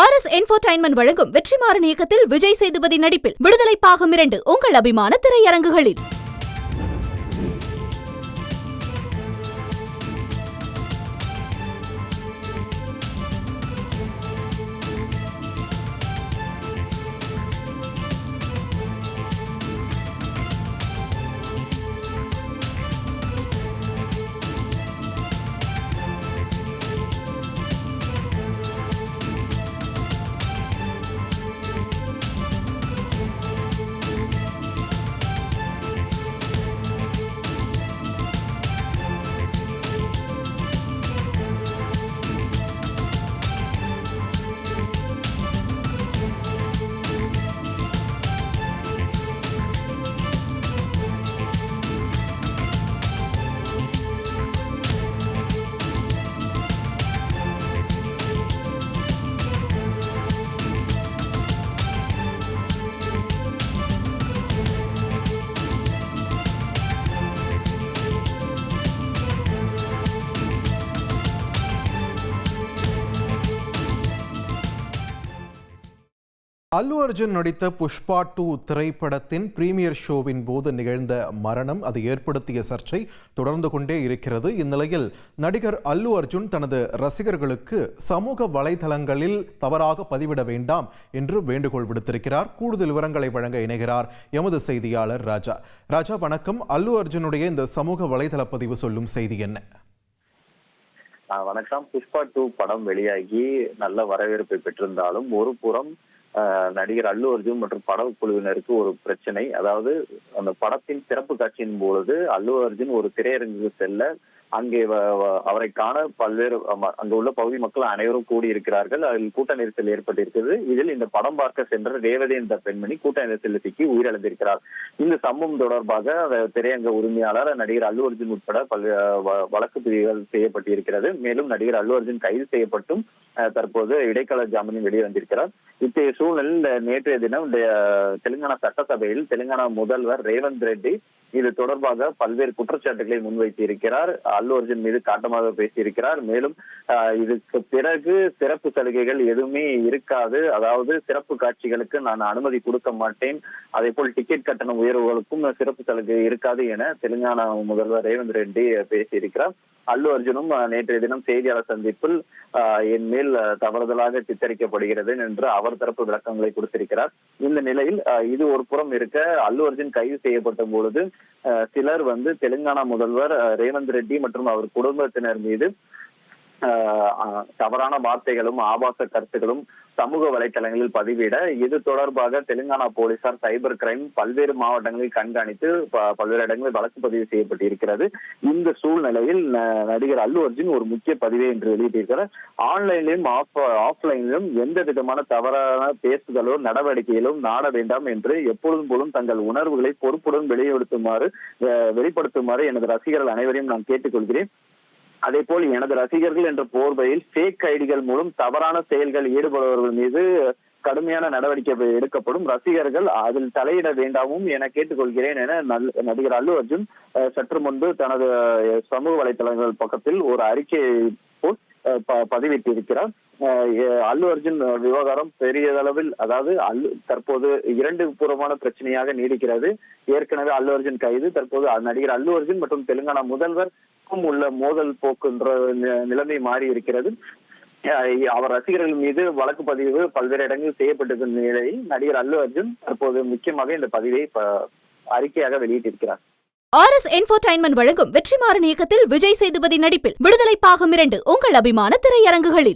R S entertainment வழங்கும் வெற்றிமாறன் இயக்கத்தில் விஜய் சேதுபதி நடிப்பில் விடுதலை பாகம் இரண்டு உங்கள் அபிமான திரையரங்குகளில். அல்லு அர்ஜுன் நடித்த புஷ்பா டூ திரைப்படத்தின் பிரீமியர் ஷோவின் போது நிகழ்ந்த மரணம் அது ஏற்படுத்திய சர்ச்சை தொடர்ந்து கொண்டே இருக்கிறது. இந்நிலையில் நடிகர் அல்லு அர்ஜுன் தனது ரசிகர்களுக்கு சமூக வலைதளங்களில் தவறாக பதிவிட வேண்டாம் என்று வேண்டுகோள் விடுத்திருக்கிறார். கூடுதல் விவரங்களை வழங்க இணைகிறார் எமது செய்தியாளர் ராஜா. ராஜா வணக்கம். அல்லு அர்ஜுனுடைய இந்த சமூக வலைதள பதிவு சொல்லும் செய்தி என்ன? வணக்கம். புஷ்பா டூ படம் வெளியாகி நல்ல வரவேற்பை பெற்றிருந்தாலும் ஒரு புறம் நடிகர் அல்லு அர்ஜுன் மற்றும் படக்குழுவினருக்கு ஒரு பிரச்சனை. அதாவது அந்த படத்தின் சிறப்பு காட்சியின் பொழுது அல்லு அர்ஜுன் ஒரு திரையரங்குக்கு செல்ல அங்கே அவரை காண பல்வேறு அங்கு உள்ள பகுதி மக்கள் அனைவரும் கூடியிருக்கிறார்கள். அதில் கூட்ட நெரிசல் ஏற்பட்டிருக்கிறது. இதில் இந்த படம் பார்க்க சென்ற ரேவதி என்ற பெண்மணி கூட்ட நெரிசலில் சிக்கி உயிரிழந்திருக்கிறார். இந்த சம்பவம் தொடர்பாக திரையங்க உரிமையாளர் நடிகர் அல்லு அர்ஜுன் உட்பட பல்வேறு வ- வழக்கு பிரிவுகள் செய்யப்பட்டிருக்கிறது. மேலும் நடிகர் அல்லு அர்ஜுன் கைது செய்யப்பட்டும் தற்போது இடைக்கால ஜாமீனில் வெளியே வந்திருக்கிறார் இத்தகைய சூழ்நிலையில் நேற்றைய தினம் இந்த தெலுங்கானா சட்டசபையில் தெலுங்கானா முதல்வர் ரேவந்த் ரெட்டி இது தொடர்பாக பல்வேறு குற்றச்சாட்டுகளை முன்வைத்து இருக்கிறார் அல்லு அர்ஜுன் மீது காட்டமாக பேசியிருக்கிறார். மேலும் இதுக்கு பிறகு சிறப்பு சலுகைகள் எதுவுமே இருக்காது. அதாவது சிறப்பு காட்சிகளுக்கு நான் அனுமதி கொடுக்க மாட்டேன். அதே போல் டிக்கெட் கட்டண உயர்வுகளுக்கும் சிறப்பு சலுகை இருக்காது என தெலுங்கானா முதல்வர் ரேவந்த் ரெட்டி பேசியிருக்கிறார். அல்லு அர்ஜுனும் நேற்றைய தினம் செய்தியாளர் சந்திப்பில் ஆஹ், என் மேல் தவறுதலாக சித்தரிக்கப்படுகிறது என்று அவர் தரப்பு விளக்கங்களை கொடுத்திருக்கிறார். இந்த நிலையில் ஆஹ், இது ஒரு புறம் இருக்க அல்லு அர்ஜுன் கைது செய்யப்பட்ட பொழுது சிலர் வந்து தெலுங்கானா முதல்வர் ரேவந்த் ரெட்டி மற்றும் அவர் குடும்பத்தினர் மீது தவறான வார்த்தைகளும் ஆபாச கருத்துகளும் சமூக வலைத்தளங்களில் பதிவிட இது தொடர்பாக தெலுங்கானா போலீசார் சைபர் கிரைம் பல்வேறு மாவட்டங்களில் கண்காணித்து ப- பல்வேறு இடங்களில் வழக்கு பதிவு செய்யப்பட்டிருக்கிறது. இந்த சூழ்நிலையில் ந- நடிகர் அல்லு அர்ஜுன் ஒரு முக்கிய பதிவை என்று வெளியிட்டிருக்கிறார். ஆன்லைனிலும் ஆஃப் ஆஃப்லைனிலும் எந்த விதமான தவறான பேசுதலோ நடவடிக்கையிலும் நாட வேண்டாம் என்று எப்பொழுதும் போலும் தங்கள் உணர்வுகளை பொறுப்புடன் வெளிப்படுத்துமாறு வெளிப்படுத்துமாறு எனது ரசிகர்கள் அனைவரையும் நான் கேட்டுக்கொள்கிறேன். அதே போல் எனது ரசிகர்கள் என்ற போர்வையில் ஃபேக் ஐடிகள் மூலம் தவறான செயல்கள் ஈடுபடுபவர்கள் மீது கடுமையான நடவடிக்கை எடுக்கப்படும் ரசிகர்கள் அதில் தலையிட வேண்டாமும் என கேட்டுக்கொள்கிறேன் என நல்- நடிகர் அல்லு அர்ஜுன் சற்று முன்பு தனது சமூக வலைதளங்கள் பக்கத்தில் ஒரு அறிக்கையை பதிவிட்டிருக்கிறார். அல்லு அர்ஜுன் விவகாரம் பெரியதளவில் அதாவது அல்லு தற்போது இரண்டு புறமான பிரச்சனையாக நீடிக்கிறது. ஏற்கனவே அல்லு அர்ஜுன் கைது தற்போது நடிகர் அல்லு அர்ஜுன் மற்றும் தெலுங்கானா முதல்வருக்கும் உள்ள மோதல் போக்குன்ற நிலைமை மாறி இருக்கிறது அவர் ரசிகர்கள் மீது வழக்கு பதிவு பல்வேறு இடங்களில் செய்யப்பட்டிருக்கும் நிலையில் நடிகர் அல்லு அர்ஜுன் தற்போது முக்கியமாக இந்த பதிவை அறிக்கையாக வெளியிட்டிருக்கிறார். ஆர் எஸ் என்டர்டைன்மெண்ட் வழங்கும் வெற்றிமாறன் இயக்கத்தில் விஜய் சேதுபதி நடிப்பில் விடுதலை பாகம் இரண்டு உங்கள் அபிமான திரையரங்குகளில்.